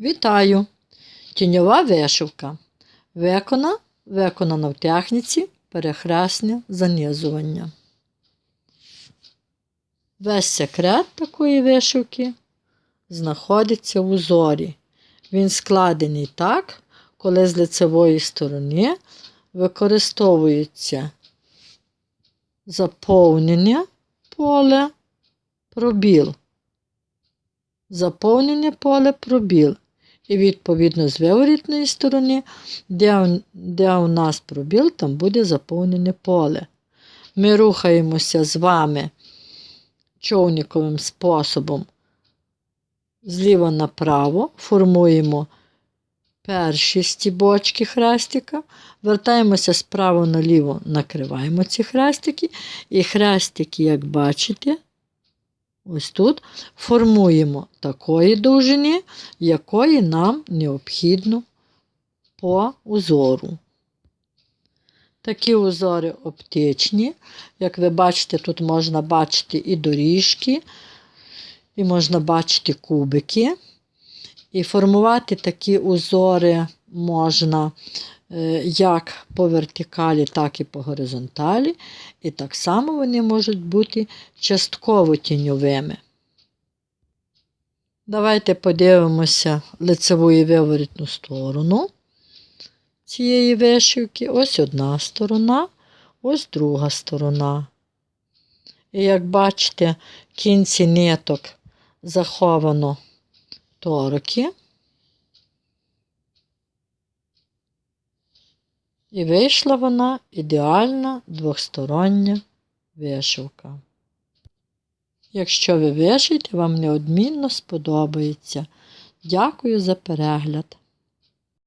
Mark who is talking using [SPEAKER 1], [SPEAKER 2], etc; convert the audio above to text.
[SPEAKER 1] Вітаю! Тіньова вишивка. Викона, виконана в техніці перехресне занизування. Весь секрет такої вишивки знаходиться в узорі. Він складений так, коли з лицевої сторони використовується заповнення поле, пробіл. Заповнення поле пробіл. І відповідно з виворітної сторони, де, де у нас пробіл, там буде заповнене поле. Ми рухаємося з вами човниковим способом зліва направо, формуємо перші стібочки хрестика, вертаємося справа наліво, накриваємо ці хрестики, і хрестики, як бачите, ось тут формуємо такої довжини, якої нам необхідно по узору. Такі узори оптичні. Як ви бачите, тут можна бачити і доріжки, і можна бачити кубики. І формувати такі узори можна як по вертикалі, так і по горизонталі. І так само вони можуть бути частково тіньовими. Давайте подивимося лицеву і виворітну сторону цієї вишивки. Ось одна сторона, ось друга сторона. І як бачите, кінці ниток заховано торки. І вийшла вона ідеальна двохстороння вишивка. Якщо ви вишите, вам неодмінно сподобається. Дякую за перегляд.